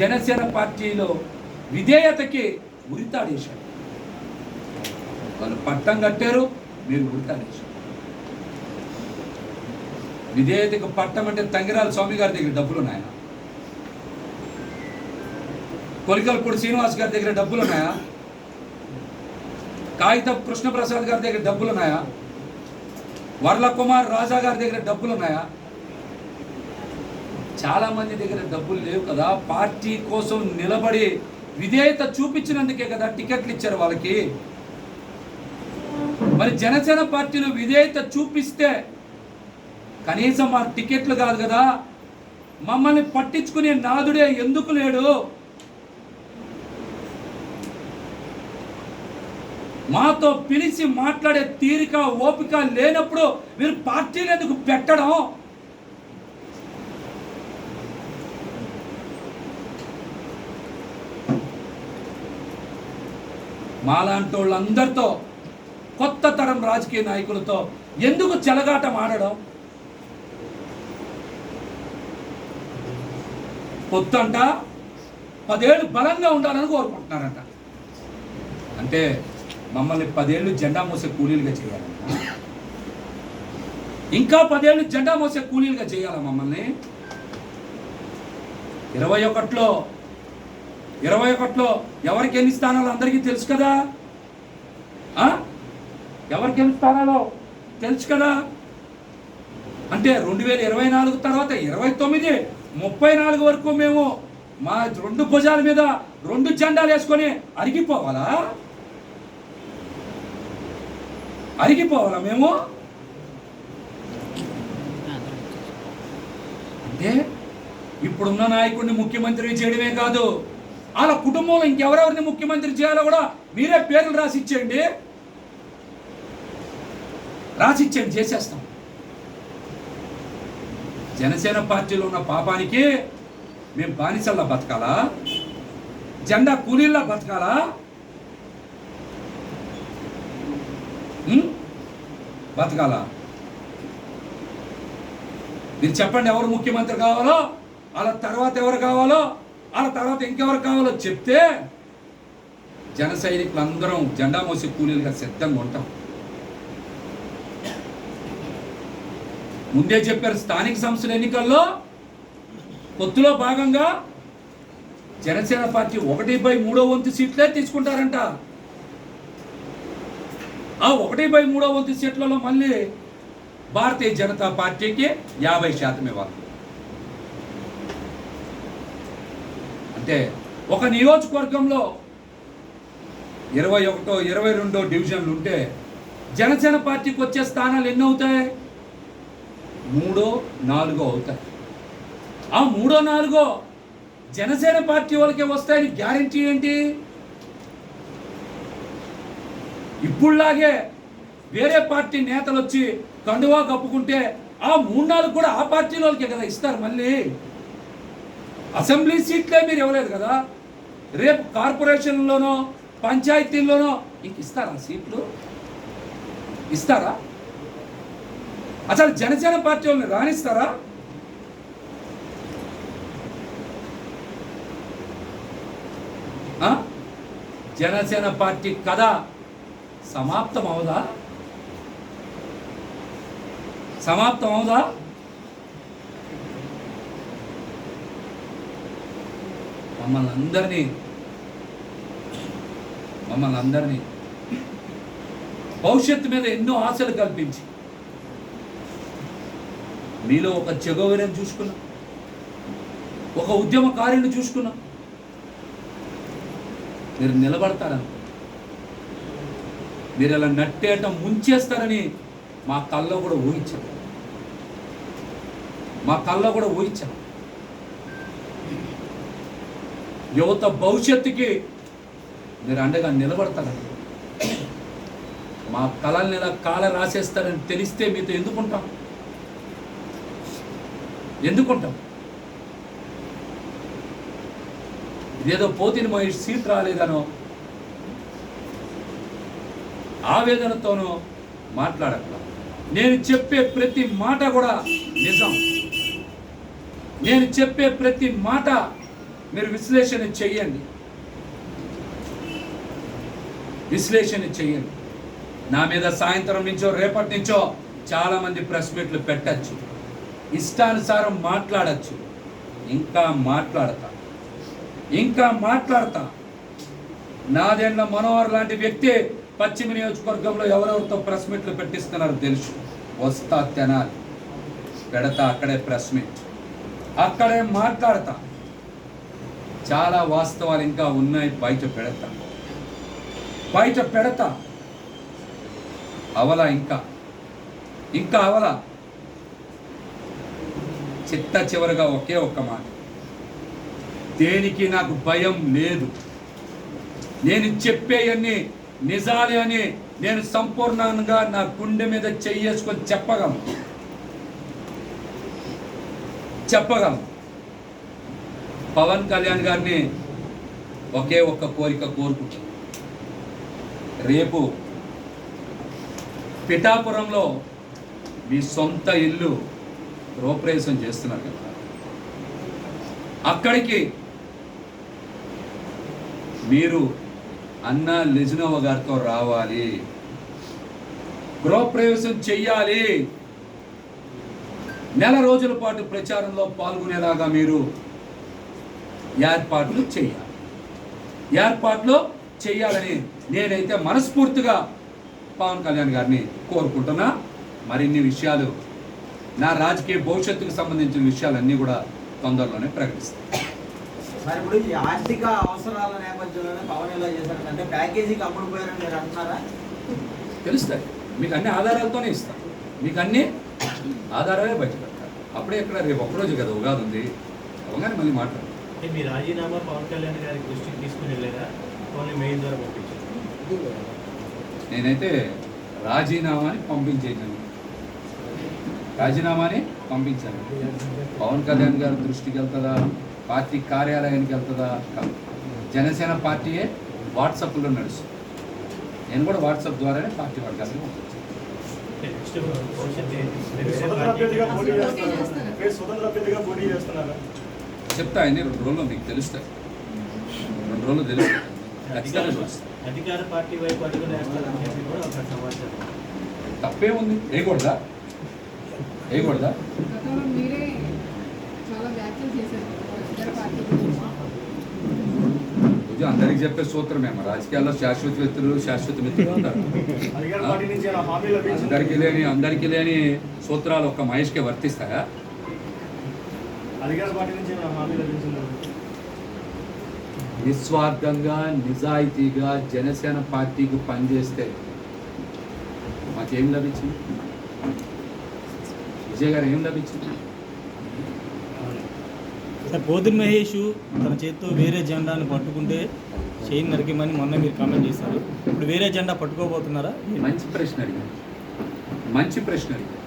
జనసేన పార్టీలో విధేయతకి ఉరితాడేశాడు. వాళ్ళు పట్టం కట్టారు మీరు ఉరితాడేశారు. విధేయతకు పట్టం అంటే తంగిరాల స్వామి గారి దగ్గర డబ్బులు ఉన్నాయా? కొలికల్పూడి శ్రీనివాస్ గారి దగ్గర డబ్బులు ఉన్నాయా? కాగితం కృష్ణప్రసాద్ గారి దగ్గర డబ్బులు ఉన్నాయా? వర్ల కుమార్ రాజా గారి దగ్గర డబ్బులు ఉన్నాయా? చాలా మంది దగ్గర డబ్బులు లేవు కదా పార్టీ కోసం నిలబడి విధేయత చూపించినందుకే కదా టికెట్లు ఇచ్చారు వాళ్ళకి. మరి జనసేన పార్టీలో విధేయత చూపిస్తే కనీసం మా టికెట్లు కాదు కదా మమ్మల్ని పట్టించుకునే నాదుడే ఎందుకు లేడు? మాతో పిలిచి మాట్లాడే తీరిక ఓపిక లేనప్పుడు మీరు పార్టీలు ఎందుకు పెట్టడం? మాలాంటి వాళ్ళందరితో కొత్త తరం రాజకీయ నాయకులతో ఎందుకు చెలగాటం ఆడడం? పొత్తంట పదేళ్ళు బలంగా ఉండాలని కోరుకుంటున్నారంట. అంటే మమ్మల్ని పదేళ్ళు జెండా మోసే కూలీలుగా చేయాలి ఇంకా పదేళ్ళు జెండా మోసే కూలీలుగా చేయాలా మమ్మల్ని? ఇరవై ఒకటిలో ఇరవై ఒకటిలో ఎవరికి ఎన్ని స్థానాలు అందరికీ తెలుసు కదా? ఎవరికి ఎన్ని స్థానాలు తెలుసు కదా? అంటే రెండు వేల ఇరవై నాలుగు తర్వాత ఇరవై తొమ్మిది ముప్పై నాలుగు వరకు మేము మా రెండు భుజాల మీద రెండు జెండాలు వేసుకొని అరిగిపోవాలా? అరిగిపోవాలా మేము? అంటే ఇప్పుడున్న నాయకుడిని ముఖ్యమంత్రి చేయడమే కాదు. వాళ్ళ కుటుంబంలో ఇంకెవరెవరిని ముఖ్యమంత్రి చేయాలో కూడా మీరే పేర్లు రాసి ఇచ్చేయండి రాసి ఇచ్చేయండి చేసేస్తాం. జనసేన పార్టీలో ఉన్న పాపానికి మేము బానిసల్లా బతకాలా? జెండా కూలీల్లా బతకాలా? బతకాల బతకాలా? మీరు చెప్పండి ఎవరు ముఖ్యమంత్రి కావాలో వాళ్ళ తర్వాత ఎవరు కావాలో? వాళ్ళ తర్వాత ఇంకెవరు కావాలో చెప్తే జన సైనికులు అందరం జెండా మోసే కూలీలుగా సిద్ధంగా ఉంటాం. ముందే చెప్పారు స్థానిక సంస్థల ఎన్నికల్లో పొత్తులో భాగంగా జనసేన పార్టీ ఒకటి బై మూడో వంతు సీట్లే తీసుకుంటారంట. ఆ ఒకటి బై మూడో వంతు సీట్లలో మళ్ళీ భారతీయ జనతా పార్టీకి యాభై శాతం ఇవ్వాలి. అంటే ఒక నియోజకవర్గంలో ఇరవై ఒకటో ఇరవై రెండో డివిజన్లు ఉంటే జనసేన పార్టీకి వచ్చే స్థానాలు ఎన్ని అవుతాయి? మూడో నాలుగో అవుతాయి. ఆ మూడో నాలుగో జనసేన పార్టీ వాళ్ళకే వస్తాయని గ్యారంటీ ఏంటి? ఇప్పుడులాగే వేరే పార్టీ నేతలు వచ్చి కండువా కప్పుకుంటే ఆ మూడు నాలుగు కూడా ఆ పార్టీ వాళ్ళకే కదా ఇస్తారు మళ్ళీ. అసెంబ్లీ సీట్లే మీరు ఇవ్వలేదు కదా? రేపు కార్పొరేషన్లోనో పంచాయతీల్లోనో ఇంక ఇస్తారా సీట్లు? ఇస్తారా? అసలు జనసేన పార్టీ వాళ్ళని రాణిస్తారా? జనసేన పార్టీ కథ సమాప్తం అవుదా సమాప్తం అవుదా మమ్మల్ని అందరినీ మమ్మల్ని అందరినీ భవిష్యత్తు మీద ఎన్నో ఆశలు కల్పించి మీలో ఒక చెగోవెరని చూసుకున్నాం ఒక ఉద్యమకారిని చూసుకున్నాం. మీరు నిలబడతారని మీరు ఇలా నట్టేట ముంచేస్తారని మా కళ్ళలో కూడా ఊహించాం. మా కళ్ళలో కూడా ఊహించాం. యువత భవిష్యత్తుకి మీరు అండగా నిలబడతారని మా కళల్ని ఇలా కాల రాసేస్తారని తెలిస్తే మీతో ఎందుకుంటాం? ఎందుకుంటాం? ఇదేదో పోతిని మహేష్ సీట్ రాలేదనో ఆవేదనతోనో మాట్లాడట్లా నేను చెప్పే ప్రతి మాట కూడా నిజం. నేను చెప్పే ప్రతి మాట మీరు విశ్లేషణ చెయ్యండి. విశ్లేషణ చెయ్యండి. నా మీద సాయంత్రం నుంచో రేపటి నుంచో చాలామంది ప్రెస్ మీట్లు పెట్టచ్చు. ఇష్టానుసారం మాట్లాడచ్చు. ఇంకా మాట్లాడతా. ఇంకా మాట్లాడతా. నాదెండ్ల మనోహర్ లాంటి వ్యక్తి పశ్చిమ నియోజకవర్గంలో ఎవరెవరితో ప్రెస్ మీట్లు పెట్టిస్తున్నారో తెలుసు. వస్తా తెనాలి. పెడతా అక్కడే ప్రెస్ మీట్. అక్కడే మాట్లాడతా. చాలా వాస్తవాలు ఇంకా ఉన్నాయి బయట పెడతా. బయట పెడతా. అవల ఇంకా. ఇంకా అవల. చిత్త చివరిగా ఒకే ఒక్క మాట. దేనికి నాకు భయం లేదు. నేను చెప్పేయన్నీ నిజాలే అని నేను సంపూర్ణంగా నా గుండె మీద చెయ్యేసుకొని చెప్పగలను. చెప్పగలను. పవన్ కళ్యాణ్ గారిని ఒకే ఒక్క కోరిక కోరుకుంటాను రేపు పిఠాపురంలో మీ సొంత ఇల్లు గృహప్రవేశం చేస్తున్నారు కదా. అక్కడికి మీరు అన్న లిజినోవ గారితో రావాలి. గృహప్రవేశం చెయ్యాలి. నెల రోజుల పాటు ప్రచారంలో పాల్గొనేలాగా మీరు ఏర్పాట్లు చేయాలి. ఏర్పాట్లు చేయాలని నేనైతే మనస్ఫూర్తిగా పవన్ కళ్యాణ్ గారిని కోరుకుంటున్నా. మరిన్ని విషయాలు నా రాజకీయ భవిష్యత్తుకు సంబంధించిన విషయాలన్నీ కూడా తొందరలోనే ప్రకటిస్తాను. మరి ఇప్పుడు ఈ ఆర్థిక అవసరాల నేపథ్యంలోనే పవన్ ఎలా చేశారంటే ప్యాకేజీకి అమ్ముడు పోయారని మీరు అంటున్నారా? తెలుస్తాయి. మీకు అన్ని ఆధారాలతోనే ఇస్తాను మీకు అన్ని ఆధారాలే బయట పెడతారు అప్పుడే ఇక్కడ రేపు ఒక్కరోజు కదా ఉగాది ఉంది. అవగానే మళ్ళీ మాట్లాడు అంటే మీ రాజీనామా పవన్ కళ్యాణ్ గారి దృష్టికి తీసుకుని వెళ్ళారా? ఓన్లీ మెయిల్ ద్వారా పంపించారు నేనైతే రాజీనామాని పంపించేసాను రాజీనామాని పంపించాను. పవన్ కళ్యాణ్ గారి దృష్టికి వెళ్తుందా? పార్టీ కార్యాలయానికి వెళ్తుందా. జనసేన పార్టీయే వాట్సాప్లో నడుస్తుంది. నేను కూడా వాట్సాప్ ద్వారానే పార్టీ స్వతంత్ర అభ్యర్థిగా పోటీ చేస్తున్నారు? చెప్తా అన్ని రెండు రోజుల్లో మీకు తెలుస్తాయి రెండు రోజులు తెలుస్తాయి అధికార పార్టీ వైపు అడుగులు వేస్తారని చెప్పి కూడా ఒక సమాచారం. తప్పే ఉంది. వేయకూడదా? వేయకూడదా? అందరికి చెప్పే సూత్రమే మన రాజకీయాల్లో శాశ్వత వ్యక్తులు శాశ్వత మిత్రులు ఉంటారు అధికార పార్టీ నుంచి ఏమైనా హామీలు లభించిందా? అందరికీ లేని అందరికీ లేని సూత్రాలు ఒక్క మహేష్కే వర్తిస్తాయా? అధికార పార్టీ నుంచి ఏమైనా హామీ లభించిందా నిస్వార్థంగా నిజాయితీగా జనసేన పార్టీకి పనిచేస్తే మాకేం లభించింది? విజయ్ గారు ఏం లభించింది? సార్ పోతుని మహేష్ తన చేత్తో వేరే జెండాను పట్టుకుంటే చేయి నరికేమని మొన్న మీరు కామెంట్ చేశారు. ఇప్పుడు వేరే జెండా పట్టుకోబోతున్నారా? మంచి ప్రశ్న అడిగారు. మంచి ప్రశ్న అడిగారు.